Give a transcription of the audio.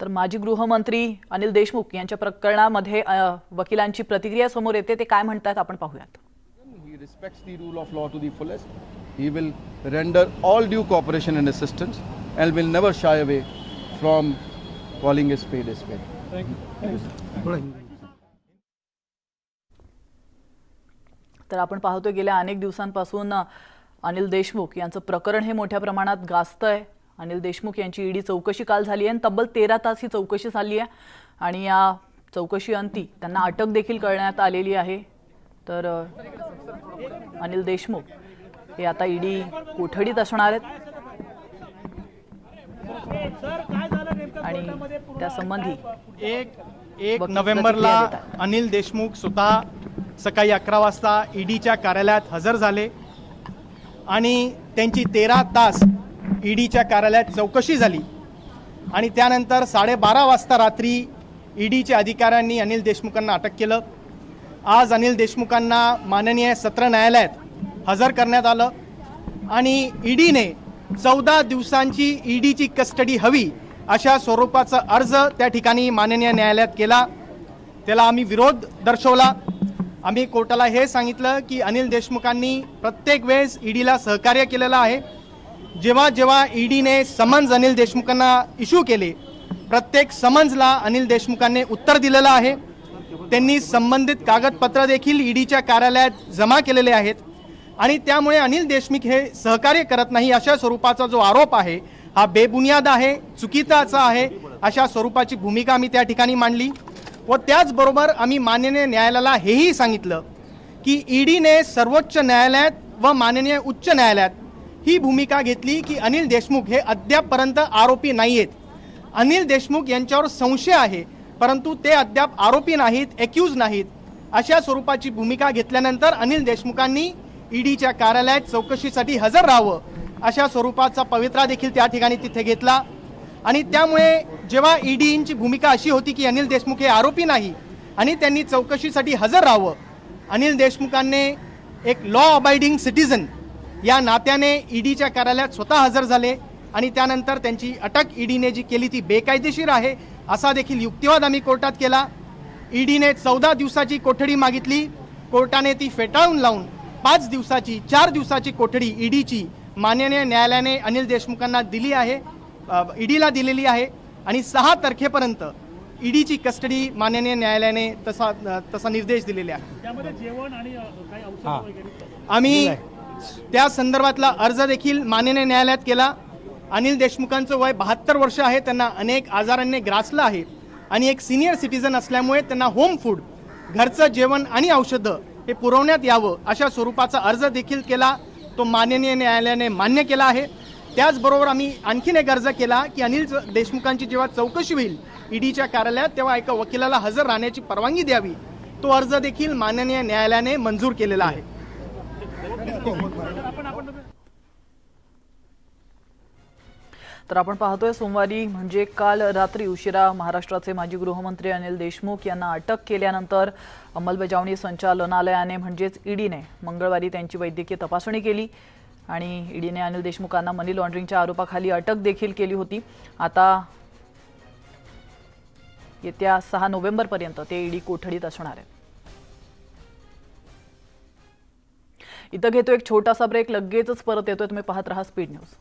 तर माजी गृहमंत्री अनिल देशमुख यांच्या प्रकरणामध्ये वकिलांची प्रतिक्रिया समोर येते. ते काय म्हणतात आपण पाहूयात. Render all due cooperation and assistance and will never shy away from calling तर आपण पाहतो गेल्या अनेक दिवसांपासून अनिल देशमुख यांचं प्रकरण हे मोठ्या प्रमाणात गाजतंय. अनिल देशमुख यांची ईडी चौकशी काल झाली आहे आणि तब्बल तेरा तास ही चौकशी झाली आहे. आणि या चौकशी अंती त्यांना अटक देखील करण्यात आलेली आहे. तर अनिल देशमुख हे आता ईडी कोठडीत असणार आहेत. आणि त्यासंबंधी एक एक नोव्हेंबरला. अनिल देशमुख स्वतः सकाळी अकरा वाजता ईडीच्या कार्यालयात हजर झाले. आणि त्यांची तेरा तास ईडीच्या कार्यालयात चौकशी झाली. आणि त्यानंतर साडेबारा वाजता रात्री ईडीच्या अधिकाऱ्यांनी अनिल देशमुखांना अटक केलं. आज अनिल देशमुखांना माननीय सत्र न्यायालयात हजर करण्यात आलं. आणि ईडीने चौदा दिवसांची ईडीची कस्टडी हवी अशा स्वरूपाचा अर्ज त्या ठिकाणी माननीय न्यायालयात केला. त्याला आम्ही विरोध दर्शवला. आम्ही कोर्टाला हे सांगितलं की अनिल देशमुखांनी प्रत्येक वेळेस ईडीला सहकार्य केलेलं आहे. जेव्हा जेव्हा ईडीने समन्स अनिल देशमुखांना इश्यू केले प्रत्येक समन्सला अनिल देशमुखांनी उत्तर दिलेलं आहे. त्यांनी संबंधित कागदपत्र देखील ईडीच्या कार्यालयात जमा केलेले आहेत. आणि त्यामुळे अनिल देशमुख हे सहकार्य करत नाही अशा स्वरूपाचा जो आरोप आहे हा बेबुनियाद आहे चुकीचाचा आहे अशा स्वरूपाची भूमिका आम्ही त्या ठिकाणी मांडली. व त्याचबरोबर आम्ही माननीय न्यायालयाला हेही सांगितलं की ईडीने सर्वोच्च न्यायालयात व माननीय उच्च न्यायालयात ही भूमिका घेतली की अनिल देशमुख हे अद्यापपर्यंत आरोपी नाही आहेत अनिल देशमुख यांच्यावर संशय आहे परंतु ते अद्याप आरोपी नाहीत एक्यूज नाहीत. अशा स्वरूपाची भूमिका घेतल्यानंतर अनिल देशमुखांनी ईडीच्या कार्यालयात चौकशीसाठी हजर राहावं अशा स्वरूपाचा पवित्रा देखील त्या ठिकाणी तिथे घेतला. आणि त्यामुळे जेव्हा ईडीची भूमिका अशी होती की अनिल देशमुख हे आरोपी नाही आणि त्यांनी चौकशीसाठी हजर राहावं अनिल देशमुखांनी एक लॉ अबाइडिंग सिटिझन या नात्याने ईडीच्या कार्यालयात स्वतः हजर झाले आणि त्यानंतर त्यांची अटक ईडीने जी केली ती बेकायदेशीर आहे असा देखील युक्तिवाद आम्ही कोर्टात केला. ईडीने चौदा दिवसाची कोठडी मागितली. कोर्टाने ती फेटाळून लावून पाच दिवसाची चार दिवसाची कोठडी ईडीची माननीय न्यायालयाने अनिल देशमुखांना दिली आहे ईडीला दिलेली आहे आणि सहा तारखेपर्यंत ईडीची कस्टडी माननीय न्यायालयाने तसा तसा निर्देश दिलेले आहे त्यामध्ये जेवण आणि अ, काही औषध वगैरे आम्ही त्या संदर्भातला अर्ज देखील माननीय न्यायालयात केला. अनिल देशमुखांचं वय बहात्तर वर्ष आहे. त्यांना अनेक आजारांनी ग्रासलं आहे. आणि एक सिनियर सिटीजन असल्यामुळे त्यांना होम फूड घरचं जेवण आणि औषधं हे पुरवण्यात यावं अशा स्वरूपाचा अर्ज देखील केला. तो माननीय न्यायालयाने मान्य केला आहे. त्याचबरोबर आम्ही आणखीन एक अर्ज केला की अनिल देशमुखांची जेव्हा चौकशी होईल ईडीच्या कार्यालयात तेव्हा एका वकिलाला हजर राहण्याची परवानगी द्यावी. तो अर्ज देखील माननीय न्यायालयाने मंजूर केलेला आहे. तर आपण पाहतोय सोमवारी म्हणजे काल रात्री उशिरा महाराष्ट्राचे माजी गृहमंत्री अनिल देशमुख यांना अटक केल्यानंतर अंमलबजावणी संचालनालयाने म्हणजेच ईडीने मंगळवारी त्यांची वैद्यकीय तपासणी केली आणि ईडीने अनिल देशमुखांना मनी लॉन्ड्रिंगच्या आरोपाखाली अटक देखील केली होती. आता येत्या सहा नोव्हेंबरपर्यंत ते ईडी कोठडीत असणार आहे इथं घेतो एक छोटासा ब्रेक लगेचच परत येतोय. तुम्ही पाहत राहा स्पीड न्यूज